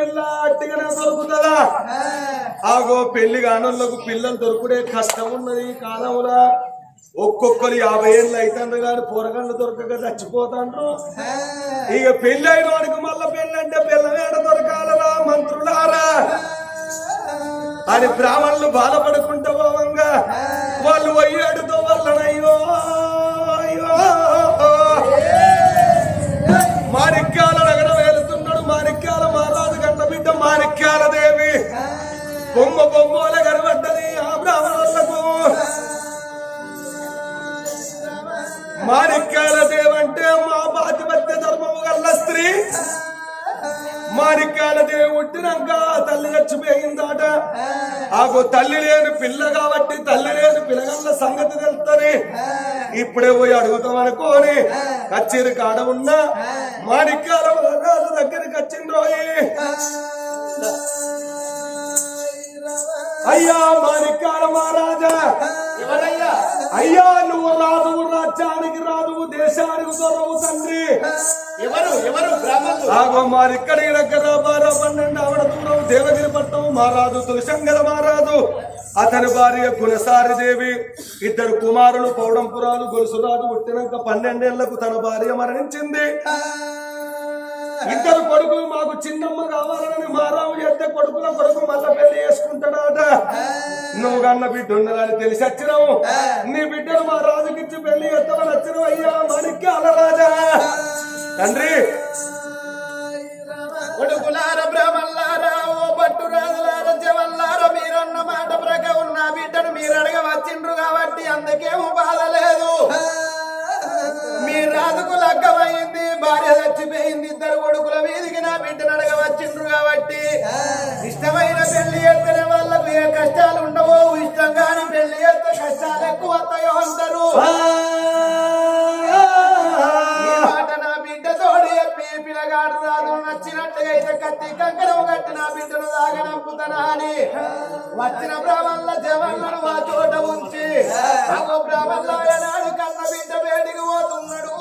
దొరుకుతుందా ఆగో పెళ్ళి కానోళ్ళకు పిల్లలు దొరుకుడే కష్టం ఉన్నది కాలంలో. ఒక్కొక్కరు యాభై ఏళ్ళు అవుతాండ్రు కానీ పొరగండ్లు దొరకక చచ్చిపోతాండ్రు. ఇక పెళ్ళి అయిన వాడికి మళ్ళీ పెళ్ళి అంటే పిల్లవేడ దొరకాలరా మంత్రులారా? అని బ్రాహ్మణులు బాధపడుకుంటా పోవంగా. వాళ్ళు వయ్యాడుతో వల్లనయ్యో అయ్యో మాణిక్యాల బొమ్మ బొమ్మల కనబడ్డది ఆ బ్రాహ్మణులకు. మాణిక్యాల దేవంటే మా పాతిపత్య ధర్మము గల్ల స్త్రీ. మాణిక్యాల దేవి పుట్టినాక తల్లి చచ్చిపోయిందాట. ఆకు తల్లి లేని పిల్ల కాబట్టి తల్లి లేని పిల్లగల్ల సంగతి తెలుస్తుంది ఇప్పుడే పోయి అడుగుతాం అనుకోని కచ్చేరి కాడ ఉన్న మాణిక్యాల రాజు దగ్గరికి వచ్చిండ్రోయి. అయ్యా మాణిక్యాల మహారాజా. అయ్యా నువ్వు రాజువు రాజ్యానికి రాజువు దేశానికి దొరవు తండ్రి. ఎవరు? ఎవరు? ఆగో మారిక్కడి దగ్గర బారా పన్నెండు ఆవిడ దూరం దేవగిరి పట్టణం మహారాజు తులసంగర మహారాజు. అతని భార్య గుణసారి దేవి ఇద్దరు కుమారులు పౌడంపురాలు గొలుసురాజు పుట్టినాక పన్నెండేళ్ళకు తన భార్య మరణించింది. ఇద్దరు కొడుకులు మాకు చిన్నమ్మ కావాలని మారాము చేస్తే కొడుకుల కొడుకు మళ్ళా నువ్వు కన్న బిడ్డ ఉన్నదని తెలిసి వచ్చినావు. నీ బిడ్డను మా రాజుకిచ్చి పెళ్ళి చేస్తామని వచ్చినావు అయ్యా మాణిక్యాల రాజా తండ్రి. కొడుకులార బ్రాహ్మణులారా ఓ పట్టు రాజులార జవల్లార మీరన్న మాట ప్రక ఉన్న బిడ్డను మీరు అడగ వచ్చిండ్రు కాబట్టి అందుకేమో బాధ భార్య చచ్చిపోయింది ఇద్దరు కొడుకుల వీధికి నా బిడ్డను అడగ వచ్చిండ్రు కాబట్టి ఇష్టమైన పెళ్ళి ఎత్తనే వాళ్ళకు ఏ కష్టాలు ఉండవో ఇష్టం కాని పెళ్ళి ఎత్త కష్టాలు ఎక్కువ వస్తాయో అంటారు బిడ్డ పిల్లగాడు రాదు నచ్చినట్టుగా అయితే కత్తి కంకణం కట్టి నా బిడ్డను దాగనంపుతానా అని. వచ్చిన బ్రాహ్మణుల జవన్లను ఆ చోట ఉంచి బ్రాహ్మణుల ఏనాడు కన్న బిడ్డ వేడికి పోతున్నాడు.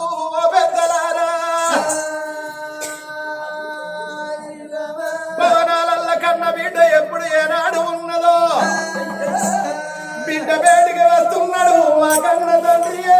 వేడిక వేడికి వస్తున్నాడు మా కన్న తండ్రియే.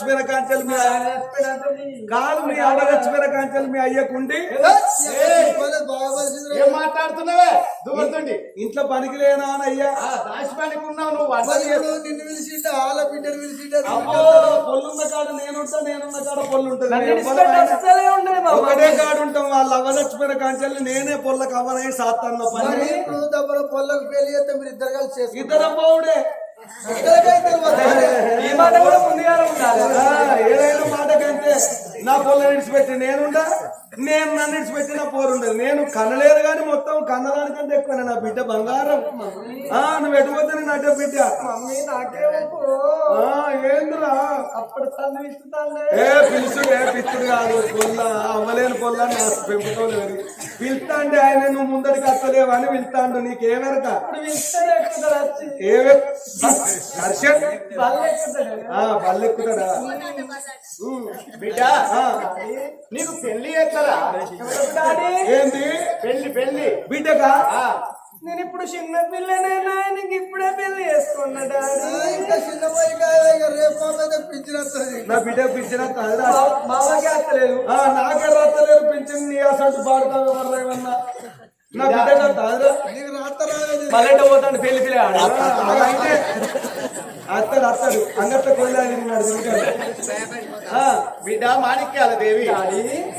చచ్చిపోయిన కాంచెలు మీ కాదు మీ చచ్చిపోయిన కాంచెలు మీ అయ్యకుండి. ఏం మాట్లాడుతున్నావే? దువ్వుతుండి ఇంట్లో పనికి లేనా అని అయ్యా దాచిపానికి ఉన్నావు నువ్వు నిన్ను పిలిచిండు ఆల బిడ్డను పిలిచిండు. పొల్లున్న కాడ నేనుంటా నేనున్న కాడ పొల్లు ఉంటుంది ఒకటే కాడు ఉంటాం వాళ్ళ అవ్వ చచ్చిపోయిన కాంచెలు నేనే పొల్ల కవ్వనై సాత్తాన్న పని. ఇప్పుడు పొల్లకు పెళ్ళి చేస్తే మీరు ఇద్దరు కలిసి ఇద్దరం పోవుడే. ఈ మాట కూడా ముందుగానే ఉండాలి. ఏదైనా మాట కంటే నా పొల్ల విడిచిపెట్టి నేనుండా నేను నన్ను ఇడిచిపెట్టిన పోరుండదు నేను కనలేరు కానీ మొత్తం కన్నదానికంటే ఎక్కువ నా బిడ్డ బంగారం. ఆ నువ్వు ఎటుపోతే నేను అడ్డ బిడ్డ. మమ్మీ నాకే ఏందిరా? అప్పుడు ఏ పిలుచుడు ఏ పిచ్చుడు కాదు. పొల్ల అవ్వలేని పొల్ల నా పెంపుకోలు పెరిగి పిలుస్తా అంటే ఆయన నువ్వు ముందరికి వస్తలేవు అని పిలుస్తాండు. నీకేమెరక? ఆ బల్లెక్కుతాడా బిడ్డ ఆ, నీకు పెళ్ళి డాడీ ఏంది? పెళ్ళి పెళ్ళి బిడ్డగా నేను ఇప్పుడు చిన్న పిల్లనేనా నీకు ఇప్పుడే పెళ్ళి చేసుకున్నా డాడీ. ఇంకా చిన్న పోయి కాదు రేపు నా బిడ్డ మామకి అత్తలేదు నాకే పింఛన్ నీ అసలు పాడతావు ఎవరు ఏమన్నా. నా బిడ్డ నీకు రాత్ర మళ్ళీ పెళ్ళి అత్తడు అత్తడు. అంగట్లో కొల్లాలి బిడ్డ మాణిక్యాల దేవి.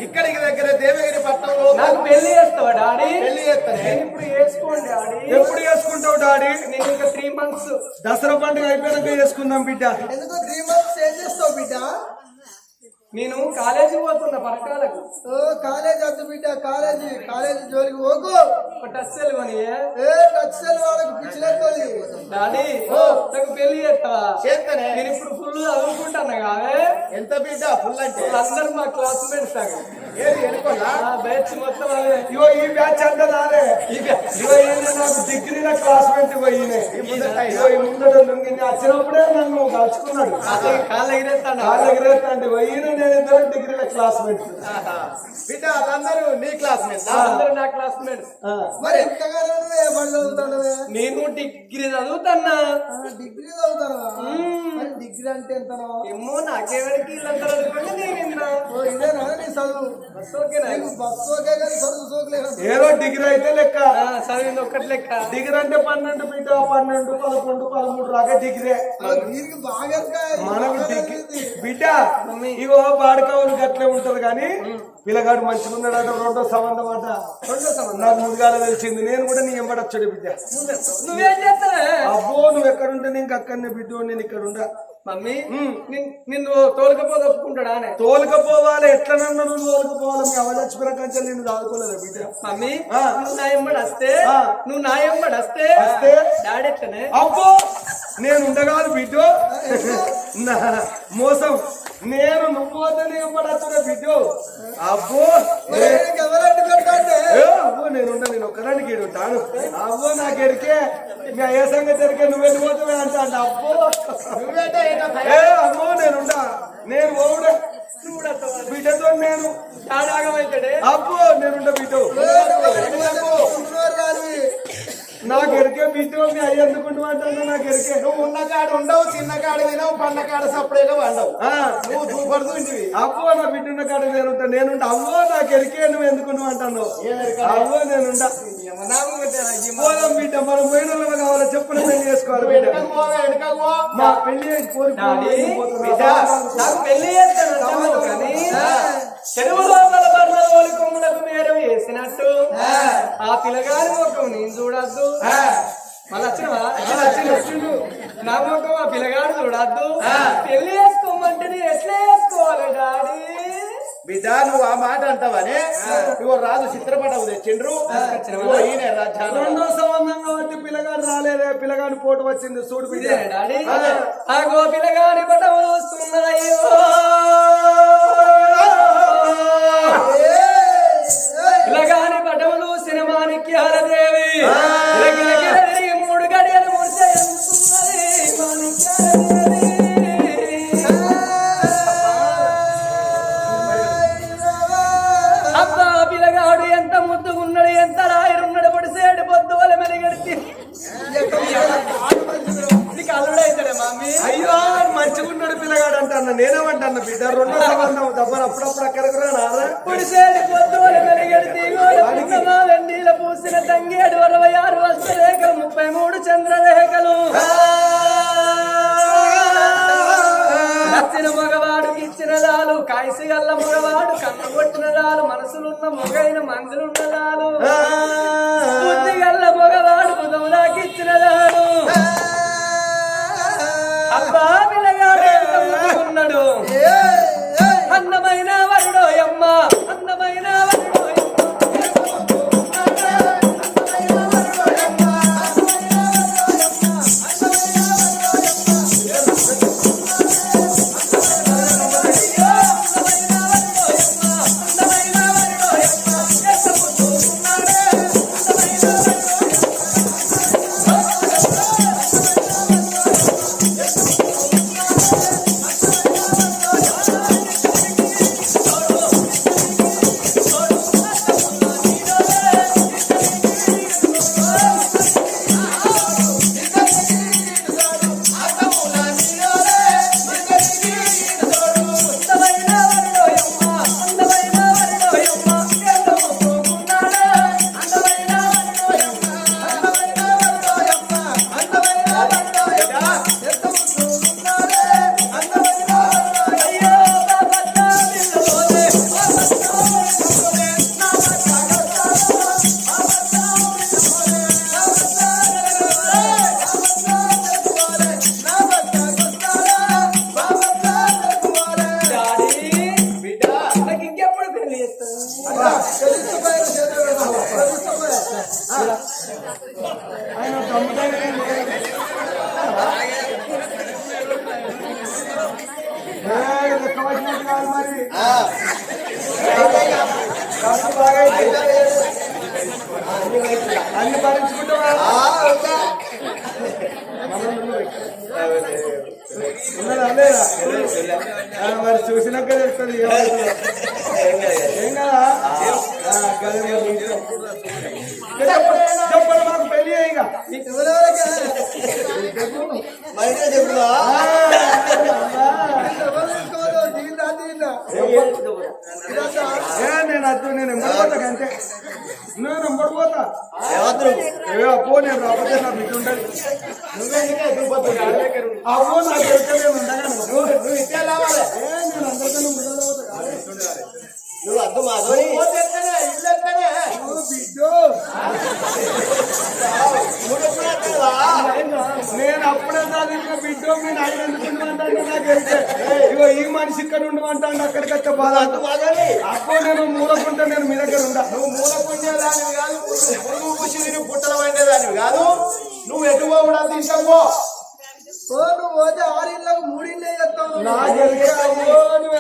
ఇక్కడికి దగ్గర దేవగిరి పట్టణంలో నాకు పెళ్ళి చేస్తావా డాడీ? పెళ్ళి చేస్తానే. ఇప్పుడు చేసుకోండి డాడీ. ఎప్పుడు చేసుకుంటావు డాడీ? నేను ఇంకా త్రీ మంత్స్ దసరా పండుగ అయిపోయాక చేసుకుందాం బిడ్డ. ఎందుకు త్రీ మంత్స్ ఏం చేస్తావు బిడ్డ? నేను కాలేజీ పోతున్నా పరకాలకు ఓ కాలేజ్ వద్దు బిడ్డ కాలేజీ కాలేజీ జోలికి పోకు. ఒక టస్సెల్ కొని ఏ నచ్చలు వాళ్ళకి పిచ్చిలేస్తుంది డాడీ నాకు పెళ్ళి చేస్తావా చేస్తానే నేను ఇప్పుడు ఫుల్ చదువుకుంటాను కాదే. ఎంత బిడ్డ ఫుల్ అంటే? అందరు మా క్లాస్మేట్స్ ఏది ఎనుకోలా? బ్యాచ్ మొత్తం అదే. ఇగో ఈ బ్యాచ్ అంతా నాదే. ఇగో ఈయన నాకు డిగ్రీల క్లాస్మేట్ పోయినే. ఈ ముందట వచ్చినప్పుడే నన్ను కలుసుకున్నాడు కాళ్ళు పోయిన నేను ఇద్దరు డిగ్రీల క్లాస్మేట్ ఆహా. బిడ్డ వాళ్ళందరూ నీ క్లాస్ అందరు నా క్లాస్మేట్స్ మరి నేను డిగ్రీ చదువుతున్నా. డిగ్రీ చదువుతానా మరి డిగ్రీ అంటే ఎంతనో? ఏమో నాకేవరికి వీళ్ళందరూ అనుకోండి నేను ఇదేనా నీ చదువు? నీకు ఏదో డిగ్రీ అయితే లెక్క. చదివింది ఒక్కటి లెక్క. డిగ్రీ అంటే పన్నెండు బిడ్డ పన్నెండు పదకొండు పదమూడు రాగా డిగ్రీ. మనకు. బిడ్డ ఇగో బాడకవులు గట్లే ఉంటది కానీ పిల్లగాడు మంచిగా ఉన్నాడట రెండో సంబంధం అట. రెండో సంబంధం. నాకు ముందుగానే తెలిసింది నేను కూడా నీ ఎంబడొచ్చాడు బిడ్డ. నువ్వేం చేస్తావే? అబ్బో నువ్వు ఎక్కడుంటే నేను అక్కడనే బిడ్డ నేను ఇక్కడ ఉండా. మమ్మీ నిన్- నిన్ను తోలుకపోతే ఒప్పుకుంటాడా అనే. తోలుకపోవాలి ఎట్లనన్నా నువ్వు తోలుకపోవాలి? మీ అవలక్ష్మి కంచెలు నేను దాదుకోలేదు బిడ్డ? మమ్మీ. నువ్వు నా ఎంబడి వస్తే. నువ్వు నా ఎంబడి వస్తే వస్తే? డాడీ ఎట్లనే? అబ్బో! నేను ఉండగాను బిడ్డ. మోసం. నేను నువ్వు నేను ఎంబడొచ్చుగా బిడ్డ. అబ్బో అబ్బో నేను నేను ఒక్కదానికి ఈడు ఉంటాను. అబ్బో నాకు ఎరికే మీ అయ్యే సంగతి ఎరికే నువ్వు వెళ్ళిపోతావే అంటా అంట అబ్బో అమ్మో నేనుండా నేను ఓవుడే బిడ్డతో నేను అబ్బో నేనుండ బిడ్డ. రాని నాకు ఎరికే బిడ్డ మీ అయ్య ఎందుకుంటూ అంటాను నాకు ఎరికే నువ్వు ఉన్న కాడు ఉండవు చిన్న కాడు వినవు పండ్ల కాడ సప్పుడేగా వండవు. నువ్వు దూపడుతూ ఇంటివి అబ్బో నా బిడ్డ ఉన్న కాడ నేనుంటా. నేనుంటా. అవ్వో నాకు ఎరికే నువ్వు ఎందుకుంటూ అంటాను? అవ్వో పోదాం బిడ్డ మనం పోయిన కావాలో? చెప్పులు పెళ్ళి చేసుకోవాలి బిడ్డ. మా పెళ్ళి పెళ్ళి చేస్తాను కానీ చెరువు లోపల బండ్ల ఓలి కొమ్ములకు మేర వేసినట్టు. ఆ. పిల్లగారి ముఖం నేను చూడద్దు. మళ్ళీ వచ్చినవా? నా ముఖం ఆ పిల్లగాడు చూడద్దు. పెళ్ళి చేసుకోమంటే నేను ఎట్లా చేసుకోవాలి డాడీ? బిడ్డ నువ్వు ఆ మాట అంటావనే? ఇగో రాజు చిత్రపటం తెచ్చిండ్రు. ఈయన రెండో సంబంధం కాబట్టి పిల్లగాడు రాలేదే. పిల్లగాడు పోటు వచ్చింది చూడు బిడ్డ. పిల్లగాడి పటం చూస్తున్నాయో. అంటాను నేనేమంటాను బిడ్డ? రెండో సంబంధం దబ్బలు అప్పుడప్పుడు అక్కడికి రారా పుడిసేడు పొద్దుల వెండిల పూసిన తంగేడు అరవై ఆరు వస్త్రరేఖలు ముప్పై మూడు చంద్రరేఖలు. నచ్చిన మగవాడికి ఇచ్చిన దాలు కాయసి గల్ల మగవాడు కన్ను కొట్టిన దాలు మనసులున్న మొగైన మందులున్న దాలు పిల్లగాడు చెప్పండి చెప్పండి, మాకు పెళ్ళి ఇక. ఏ, కూడా నువ్వు పోతే ఆరిళ్ళకు మూడిండే చెప్తావు నా గెలికే అమ్మో నువ్వు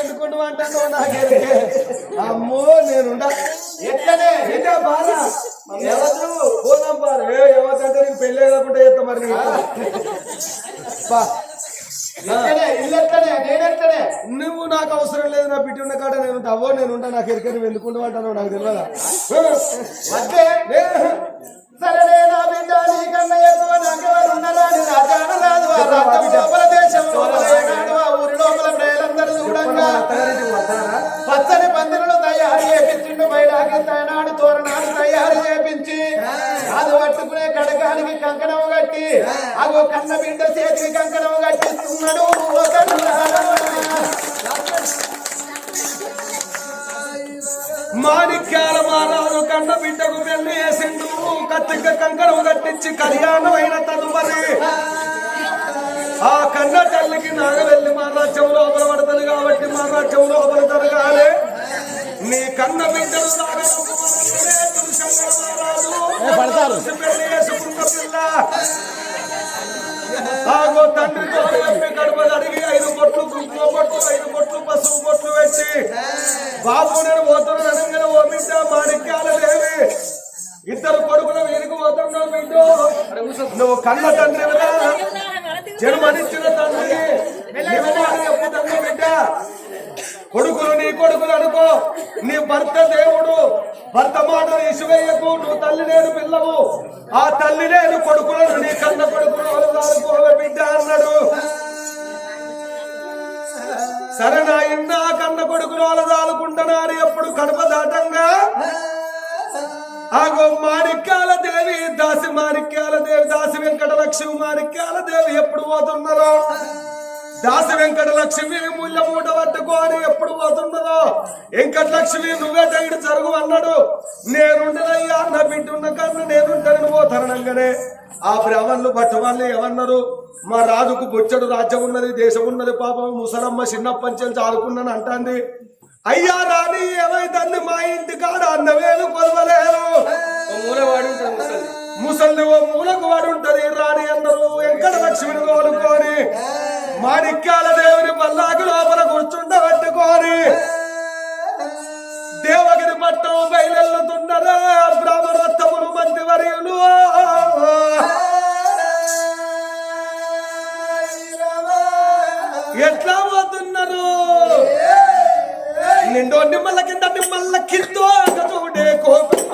అంటాను నా గెలికే అమ్మో నేనుండా. ఎట్లనే? ఏంటా బాధ? ఎవరు? పోదాం పారు ఏ ఎవరికంటే నీకు పెళ్ళి లేకుంటే చెప్తా మరి నువ్వు నాకు అవసరం లేదు నా బిడ్డ ఉన్న కాడ నేను అవ్వో నేను ఉంటా నాకు ఎరికే నువ్వు ఎందుకుంటూ అంటాను నాకు తెలియదా? సరే నా బిడ్డ నీకన్నా ఎక్కువ నాకెవరు ఉన్నారా అని రాజాన రాదు. ఆ రాజ్యం లోపల దేశం లోపల ఏనాడు ఆ ఊరి లోపల ప్రజలందరూ చూడంగా? పచ్చని పందిరులు తయారు చేపించిండు బయటాకి తయనాడు తోరణాలు తయారు చేపించి అది పట్టుకునే కడకానికి కంకణం కట్టి అగో కన్న బిడ్డ చేతికి కంకణం కట్టిస్తున్నాడు. మాణిక్యాల మారాలు కన్న బిడ్డకు పెళ్ళి చేసిండు. కత్తిక కంకణం కట్టించి కళ్యాణం అయిన తదుపరి. ఆ కన్న తల్లికి నాగవెల్లి మా రాజ్యం లోపల పడతది కాబట్టి మా రాజ్యం లోపల జరగాలి. నీ కన్న బిడ్డలు ఆగో తండ్రి తోడు కడుపు అడిగి ఐదు కుంకుమ ఐదు పసుపు పెట్టి బాబు నేను పోతున్న అనగానే ఓ బిడ్డ మాణిక్యాల దేవి. ఇద్దరు కొడుకులు వెనుక పోతున్నావు బిడ్డు. నువ్వు కన్న తండ్రి జన్మనిచ్చిన తండ్రి. నిజమాని బిడ్డ. కొడుకులు నీ కొడుకులు అనుకో. నీ భర్త దేవుడు. భర్త మాట ఇసువేయకు. నువ్వు తల్లి లేని పిల్లవు. ఆ తల్లి లేని కొడుకులను నీ కన్న కొడుకులు అనుకోవే బిడ్డ అన్నాడు. సరే నా ఇన్న కన్న కొడుకులు తాలుకుంటున్నారు ఎప్పుడు కడప దాటంగా? ఆగో మాణిక్యాల దేవి దాసి మాణిక్యాల దేవి దాసి వెంకట లక్ష్మి మాణిక్యాల దేవి ఎప్పుడు పోతున్నారో దాసి వెంకట లక్ష్మి ముళ్ళ మూట పట్టుకొని ఎప్పుడు పోతున్నదో? వెంకట లక్ష్మి నువ్వే తగిడి జరుగు అన్నాడు. నేనుండనయ్యా నా బిడ్డున్న కన్నా నేనుంటానని పోతానగానే ఆ బ్రాహ్మణులు బట్ట వాళ్ళు ఏమన్నారు? మా రాజుకు బొచ్చడు రాజ్యం ఉన్నది దేశం ఉన్నది పాపం ముసలమ్మ చిన్నప్పని పంచం చాలుకున్నాను అంటాంది. అయ్యా రాణి ఏమైంది మా ఇంటి కాడ అన్నవేలు కొలవలేరు. ముసలి. ఓ మూలకు వాడు ఉంటది రాణి అన్నారు వెంకట లక్ష్మిని కోలుకొని మాణిక్యాల దేవుని పల్లాకి లోపల కూర్చుండబెట్టుకొని దేవగిరి పట్టం బయలుతున్నరా బ్రాహ్మణోత్తములు మంది వర్యులు ఎట్లా నిండో నిమ్మల కింద నిమ్మల కిందో చూడే కోపమ్మ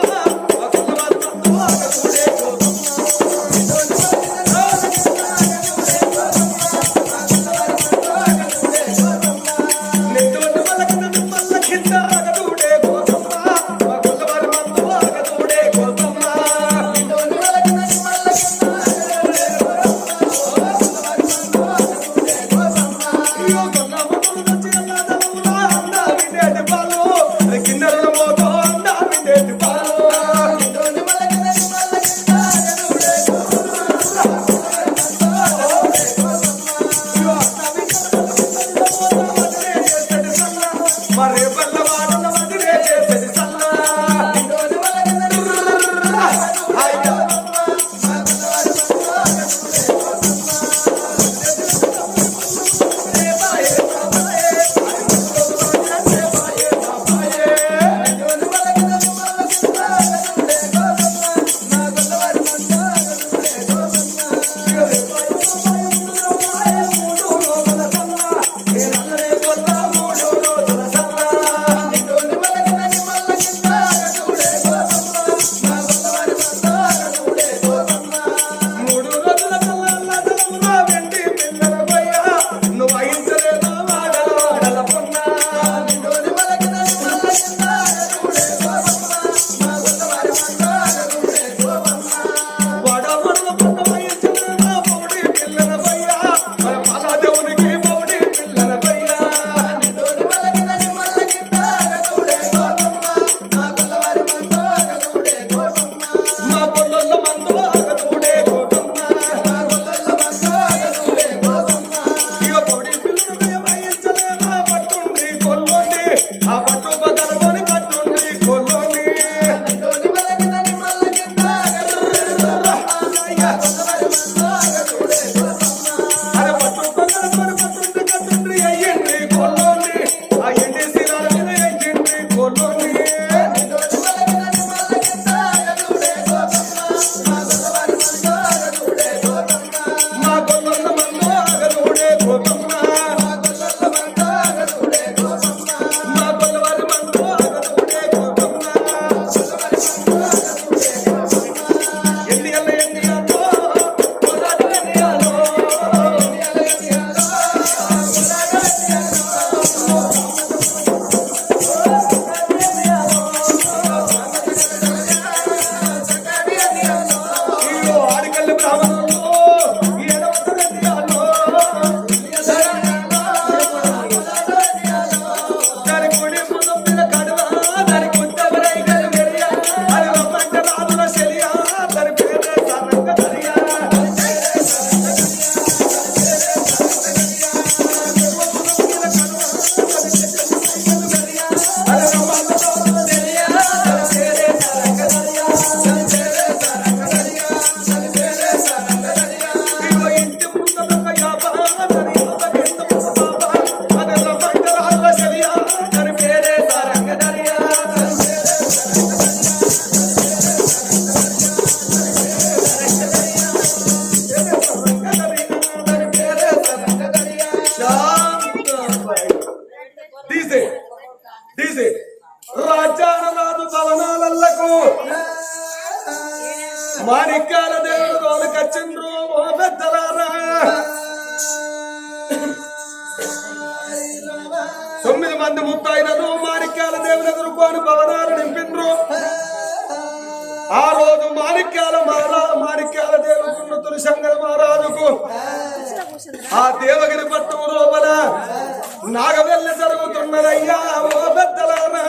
రోజు మాణిక్యాల మారా మాణిక్యాల దేవుడు తులసంగర మహారాజుకు. ఆ దేవగిరి పట్టం లోపల నాగవెల్ల జరుగుతున్నదయ్యా ఓ పెద్దలారా.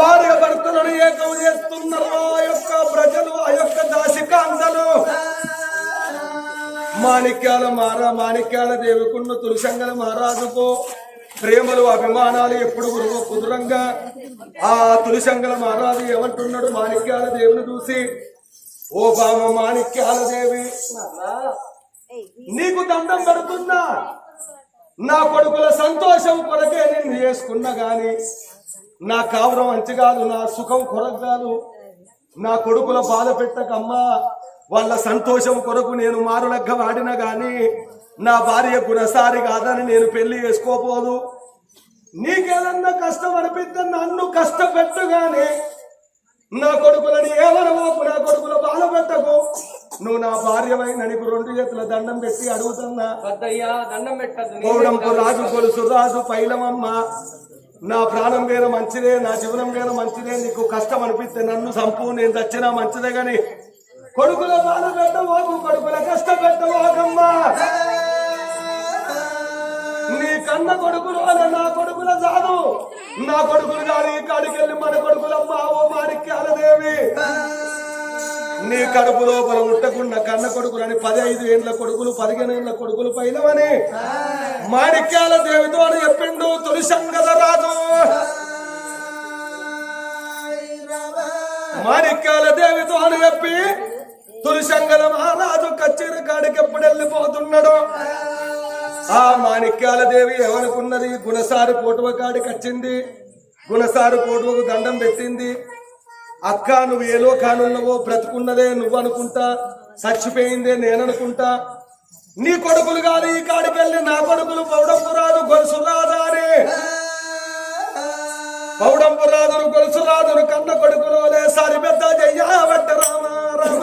భార్య భర్తలను ఏకం చేస్తున్నారు ఆ యొక్క ప్రజలు ఆ యొక్క దాసికాంతలు మాణిక్యాల మారా మాణిక్యాల దేవికున్న తులసంగల మహారాజుకు ప్రేమలు అభిమానాలు ఎప్పుడు కుదురంగా? ఆ తులసంగల మహారాజు ఏమంటున్నాడు? మాణిక్యాల దేవుని చూసి ఓ బామ మాణిక్యాల దేవి నీకు దండం పెడుతున్నా. నా కొడుకుల సంతోషం కొరకే నేను చేసుకున్నా గాని నా కావడం మంచి కాదు నా సుఖం కొరకు కాదు. నా కొడుకుల బాధ పెట్టకమ్మా. వాళ్ళ సంతోషం కొరకు నేను మారులగ్గ వాడినా గాని నా భార్య గుణసారి కాదని నేను పెళ్ళి చేసుకోపోదు. నీకేదన్నా కష్టం అనిపిస్తే నన్ను కష్టపెట్టు గాని నా కొడుకులని ఏమనవోకు నా కొడుకుల బాధ పెట్టకు. నువ్వు నా భార్యమైన నీకు రెండు చేతుల దండం పెట్టి అడుగుతున్నా. దండం రాజు కొలుసు రాజు పైలమమ్మ నా ప్రాణం వేర మంచిదే నా జీవనం వేర మంచిదే నీకు కష్టం అనిపిస్తే నన్ను సంపు నేను చచ్చినా మంచిదే గాని. కొడుకుల బాధ పెట్టబోకు కొడుకుల కష్టం పెట్టబోకమ్మా నీ కన్న కొడుకులు నా కొడుకుల జాదు. నా కొడుకులు కాదు ఈ కాడికి వెళ్ళి మన కొడుకులమ్మ ఓ మాణిక్యాలదేవి నీ కడుపు లోపల ఉట్టకుండా కన్న కొడుకులని పదహైదు ఏండ్ల కొడుకులు పదిహేను ఏండ్ల కొడుకులు పైనవని మాణిక్యాల దేవితో అని చెప్పిండు తొలిసంగద రాజు. మాణిక్యాల దేవితో అని చెప్పి తొలిసంగద మహారాజు కచ్చేరి కాడికి ఎప్పుడు వెళ్ళిపోతున్నాడు? ఆ మాణిక్యాల దేవి ఏమనుకున్నది? గుణసారి పోటువ కాడికి వచ్చింది గుణసారి పోటువకు దండం పెట్టింది. అక్క నువ్వు ఏ లోకానున్నావో బ్రతుకున్నదే నువ్వు అనుకుంటా చచ్చిపోయిందే నేననుకుంటా. నీ కొడుకులు కాదు ఈ కాడికి వెళ్ళి నా కొడుకులు పౌడంపు రాదు గొలుసు రాదాని పౌడంపు రాదురు గొలుసు రాదురు కన్న కొడుకులు లేసారి పెద్ద జయ్యావట్ట రామ రామ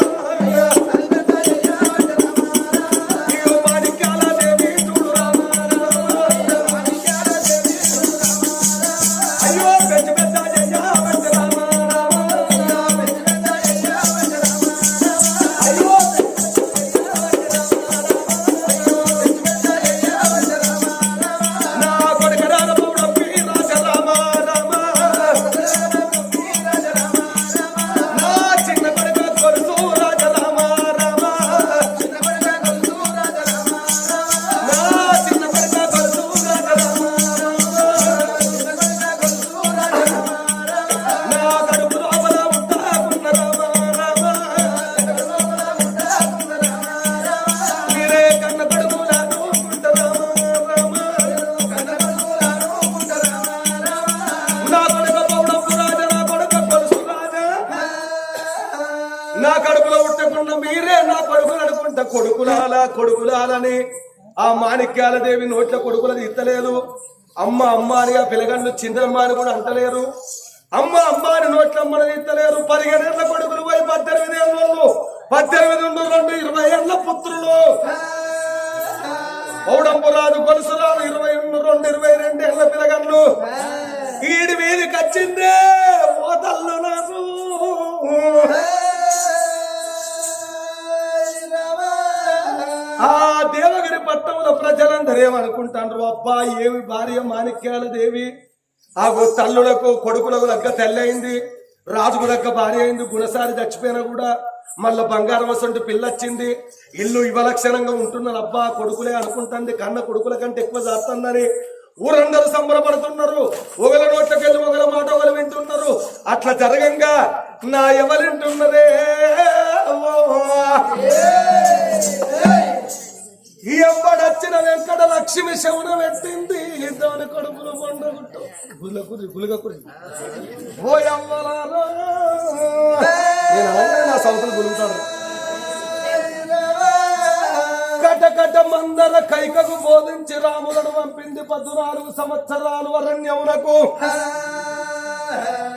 కొడుకులాలని ఆ మాణిక్యాల దేవి నోట్ల కొడుకులది ఇత్తలేదు. అమ్మ అమ్మ అని ఆ పిల్లగాళ్ళు అని కూడా అంటలేరు. అమ్మ అమ్మ అని నోట్ల అమ్మని ఇత్తలేరు పదిహేనేళ్ళ కొడుకులు పోయి పద్దెనిమిది ఏళ్ళు పద్దెనిమిది ఉండు రెండు ఇరవై ఏళ్ళ పుత్రులు. పౌడంపు రాదు ఇరవై ఉండు రెండు ఇరవై రెండు ఏళ్ళ పిల్లగాళ్ళు ఈడి మీదకి వచ్చిందే ఓ తల్లు నాకు ఆ దేవగిరి పట్టణంలో ప్రజలందరూ ఏమనుకుంటారు అబ్బా ఏమి భార్య మాణిక్యాల దేవి? ఆ తల్లులకు కొడుకులకు దగ్గర తెల్లయింది రాజుకు దగ్గర భార్య అయింది. గుణసారి చచ్చిపోయినా కూడా మళ్ళీ బంగారం వస్తుంటే పిల్లొచ్చింది. ఇల్లు ఇవలక్షణంగా ఉంటున్నారు. అబ్బా కొడుకులే అనుకుంటుంది. కన్న కొడుకుల కంటే ఎక్కువ చేస్తుందని ఊరందరూ సంబరపడుతున్నారు. ఒకల నోట్లకెళ్ళి ఒకల మాట ఒకరు వింటున్నారు. అట్లా జరగంగా నా ఎవరింటున్నదే ఈ ఎంబడొచ్చిన వెంకట లక్ష్మి శవున పెట్టింది దాని కడుపులు పండగుట్టు గులకురి గులగకురి ఓ ఎవ్వలారా నా సౌతులు గులుగుతాడు కటకట మందర కైకకు బోధించి రాములను పంపింది పద్నాలుగు సంవత్సరాలు అరణ్యమునకు.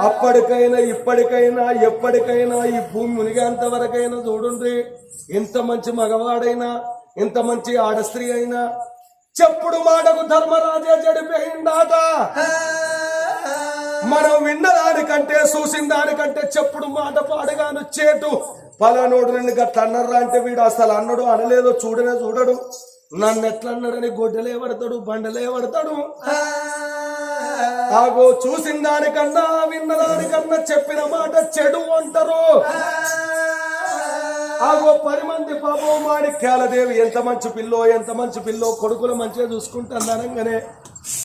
అప్పటికైనా ఇప్పటికైనా ఎప్పటికైనా ఈ భూమి మునిగేంత వరకైనా చూడండి ఎంత మంచి మగవాడైనా ఎంత మంచి ఆడ స్త్రీ అయినా చెప్పుడు మాటకు ధర్మరాజే జడిపోయిందాట మనం విన్న దానికంటే చూసిన దానికంటే చెప్పుడు మాట పాడగాను చేటు. పలానోడు రెండు గట్ల అంటే వీడు అసలు అన్నడు అనలేదో చూడనే చూడడు. నన్ను ఎట్లన్నాడని గొడ్డలే పడతాడు బండలే పడతాడు. ఆగో చూసిన దానికన్నా విన్న దానికన్నా చెప్పిన మాట చెడు అంటారు. ఆగో పది మంది పాపం మాణిక్యాల దేవి ఎంత మంచి పిల్లో ఎంత మంచి పిల్లో కొడుకులు మంచిగా చూసుకుంటాను అనగానే